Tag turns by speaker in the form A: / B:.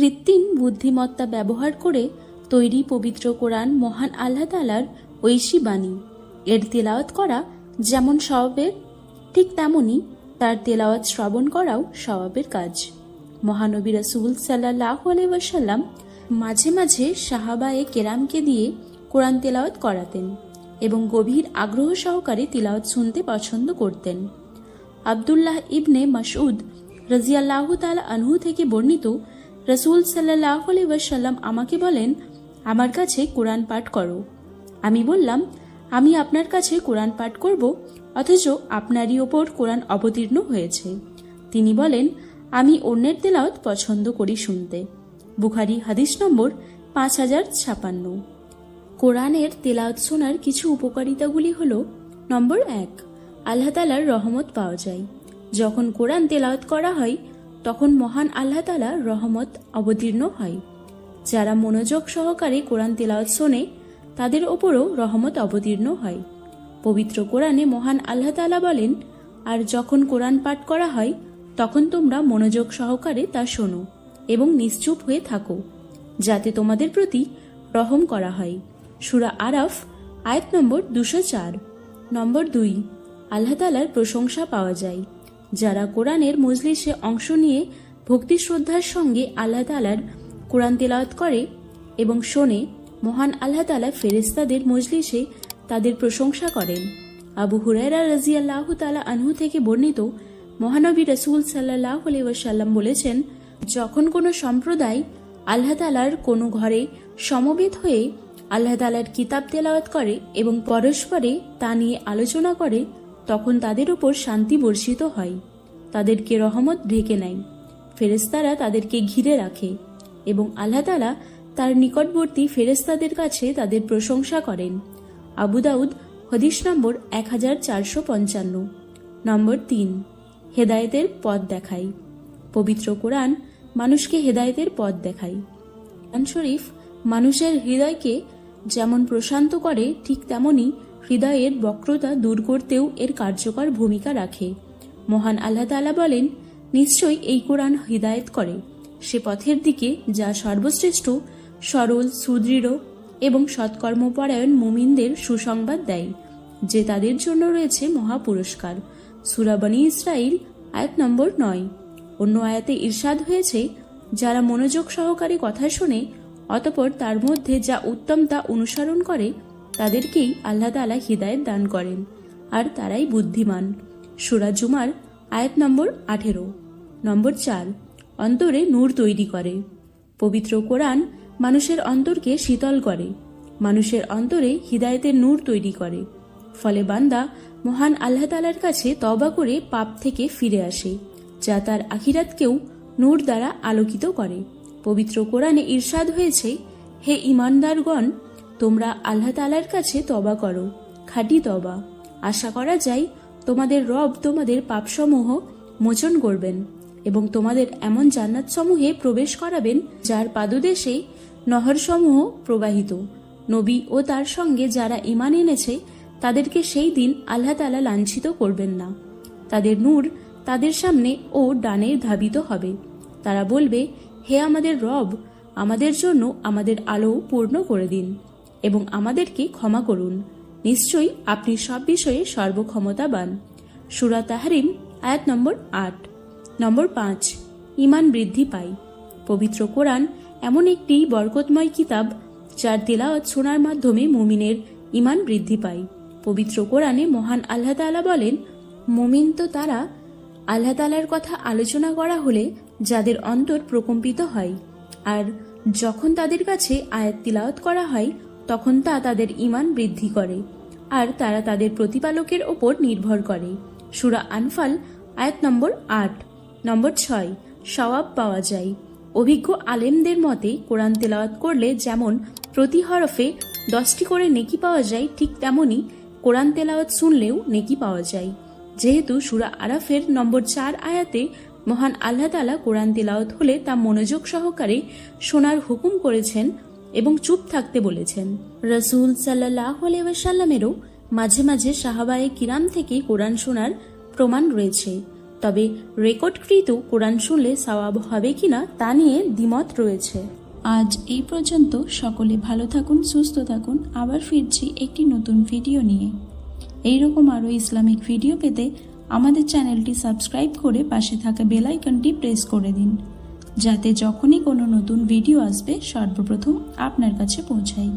A: কৃত্রিম বুদ্ধিমত্তা ব্যবহার করে তৈরি পবিত্র কোরআন মহান আল্লাহ তালার ঐশী বাণী। এর তেলাওয়াত করা যেমন স্বভাবের, ঠিক তেমনই তার তেলাওয়াত শ্রবণ করাও স্বভাবের কাজ। মহানবী রাসুল সাল্লাহ আলাইসাল্লাম মাঝে মাঝে সাহাবায়ে কেরামকে দিয়ে কোরআন তেলাওয়াত করাতেন এবং গভীর আগ্রহ সহকারে তিলাওয়াত শুনতে পছন্দ করতেন। আবদুল্লাহ ইবনে মাসউদ রাজিয়াল্লাহ তালা আনহু থেকে বর্ণিত রসুল সাল্লাহ ওয়াসাল্লাম আমাকে বলেন, আমার কাছে কোরআন পাঠ করো। আমি বললাম, আমি আপনার কাছে কোরআন পাঠ করব, অথচ আপনারই ওপর কোরআন অবতীর্ণ হয়েছে। তিনি বলেন, আমি অন্যের তেলাওয়াত পছন্দ করি শুনতে। বুখারি হাদিস নম্বর পাঁচ হাজার ছাপান্ন। কোরআনের তেলাওয়াত শোনার কিছু উপকারিতাগুলি হল, নম্বর এক, আল্লাহ তালার রহমত পাওয়া যায়। যখন কোরআন তেলাওয়াত করা হয় তখন মহান আল্লাহ তালার রহমত অবতীর্ণ হয়। যারা মনোযোগ সহকারে কোরআন তেলাওয়াত শোনে, তাদের ওপরও রহমত অবতীর্ণ হয়। পবিত্র কোরআনে মহান আল্লাহ তালা বলেন, আর যখন কোরআন পাঠ করা হয়, তখন তোমরা মনোযোগ সহকারে তা শোনো এবং নিশ্চুপ হয়ে থাকো, যাতে তোমাদের প্রতি রহম করা হয়। সুরা আরাফ, আয়াত নম্বর দুশো চার। নম্বর দুই, আল্লাহ তালার প্রশংসা পাওয়া যায়। যারা কোরআনের মজলিসে অংশ নিয়ে ভক্তি শ্রদ্ধার সঙ্গে আল্লাহ তালার কোরআন তেলাওয়াত করে এবং শোনে, মহান আল্লাহ তালা ফেরেস্তাদের মজলিসে তাদের প্রশংসা করেন। আবু হুরায়রা রাজিয়াল্লাহ তালা আনহু থেকে বর্ণিত মহানবী রসুল সাল্লাহ সাল্লাম বলেছেন, যখন কোনো সম্প্রদায় আল্লাহ তালার কোনো ঘরে সমবেত হয়ে আল্লাহ তালার কিতাব তেলাওয়াত করে এবং পরস্পরে তা নিয়ে আলোচনা করে তখন তাদের উপর শান্তি বর্ষিত হয়। তাদেরকে রহমত ঢেকে নেয়। ফেরেস্তারা তাদেরকে ঘিরে রাখে এবং আল্লাহ তালা তার নিকটবর্তী ফেরেস্তাদের কাছে তাদের প্রশংসা করেন। আবু দাউদ, হদিস নম্বর এক হাজার চারশো পঞ্চান্ন, নম্বর তিন, হেদায়েতের পথ দেখায়। পবিত্র কোরআন মানুষকে হেদায়েতের পথ দেখায়। কোরআন শরীফ মানুষের হৃদয়কে যেমন প্রশান্ত করে, ঠিক তেমনি হৃদয়ের বক্রতা দূর করতেও এর কার্যকর ভূমিকা রাখে। মহান আল্লাহ তালা বলেন, নিশ্চয়ই এই কোরআন হৃদায়ত করে। সে পথের দিকে যা সর্বশ্রেষ্ঠ, সরল, সুদৃঢ় এবং সৎকর্মপরায়ণ মুমিনদের সুসংবাদ দেয়, যে তাদের জন্য রয়েছে মহা পুরস্কার। সুরাবানী ইসরাইল আয়াত নম্বর নয়। অন্য আয়াতে ইরশাদ হয়েছে, যারা মনোযোগ সহকারে কথা শোনে, অতপর তার মধ্যে যা উত্তম তা অনুসরণ করে তাদেরকেই আল্লাহ তালা হৃদায়ত দান করেন, আর তারাই বুদ্ধিমান। সুরা জুমার আয়াত নম্বর আঠেরো। নম্বর চার, অন্তরে নূর তৈরি করে। পবিত্র কোরআন মানুষের অন্তরকে শীতল করে, মানুষের অন্তরে হৃদায়তের নূর তৈরি করে। ফলে বান্দা মহান আল্লাহ তালার কাছে তবা করে পাপ থেকে ফিরে আসে, যা তার আখিরাতকেও নূর দ্বারা আলোকিত করে। পবিত্র কোরআনে ঈর্ষাদ হয়েছে, হে ইমানদারগণ তোমরা আল্লাহ তালার কাছে তবা করো, খাঁটি তবা আশা করা যায় তোমাদের রব তোমাদের পাপসমূহ মোচন করবেন এবং তোমাদের এমন জান্নাতসমূহে প্রবেশ করাবেন যার পাদদেশে নহরসমূহ প্রবাহিত। নবী ও তার সঙ্গে যারা ইমান এনেছে, তাদেরকে সেই দিন আল্লাহ তালা লাঞ্ছিত করবেন না। তাদের নূর তাদের সামনে ও ডানে ধাবিত হবে। তারা বলবে, হে আমাদের রব, আমাদের জন্য আমাদের আলো পূর্ণ করে দিন। এবং আমাদেরকে ক্ষমা করুন। নিশ্চয়ই আপনি সব বিষয়ে সর্বক্ষমতাবান। সুরা তাহারিম, আয়াত নম্বর আট। নম্বর পাঁচ ইমান বৃদ্ধি পায় পবিত্র কোরআন এমন একটি বরকতময় কিতাব যার তেলাওয়াত শোনার মাধ্যমে মুমিনের ইমান বৃদ্ধি পায় পবিত্র কোরআনে মহান আল্লাহ তাআলা বলেন, মুমিন তো তারা আল্লাহ তালার কথা আলোচনা করা হলে যাদের অন্তর প্রকম্পিত হয়, আর যখন তাদের কাছে আয়াত তিলাওয়াত করা হয় তখন তা তাদের ইমান বৃদ্ধি করে, আর তারা তাদের প্রতিপালকের ওপর নির্ভর করে। সুরা আনফাল, আয়াত নম্বর আট। নম্বর ছয়, সওয়াব পাওয়া যায়। অভিজ্ঞ আলেমদের মতে, কোরআন তেলাওয়াত করলে যেমন প্রতি হরফে দশটি করে নেকি পাওয়া যায়, ঠিক তেমনই কোরআন তেলাওয়াত শুনলেও নেকি পাওয়া যায়। যেহেতু সুরা আরাফের নম্বর চার আয়াতে মহান আল্লাহ তালা কোরআন তেলাওয়াত হলে তা মনোযোগ সহকারে শোনার হুকুম করেছেন এবং চুপ থাকতে বলেছেন। রসুল সাল্লাহ সাল্লামেরও মাঝে মাঝে সাহাবায়ে কিরাম থেকে কোরআন শোনার প্রমাণ রয়েছে। তবে রেকর্ডকৃত কোরআন শুনলে সওয়াব হবে কিনা তা নিয়ে দ্বিমত রয়েছে। আজ এই পর্যন্ত সকলে ভালো থাকুন, সুস্থ থাকুন। আবার ফিরছি একটি নতুন ভিডিও নিয়ে। এইরকম আরও ইসলামিক ভিডিও পেতে আমাদের চ্যানেলটি সাবস্ক্রাইব করে পাশে থাকা বেল আইকনটি প্রেস করে দিন। যাতে যখনই কোনো নতুন ভিডিও আসবে সর্বপ্রথম আপনার কাছে পৌঁছায়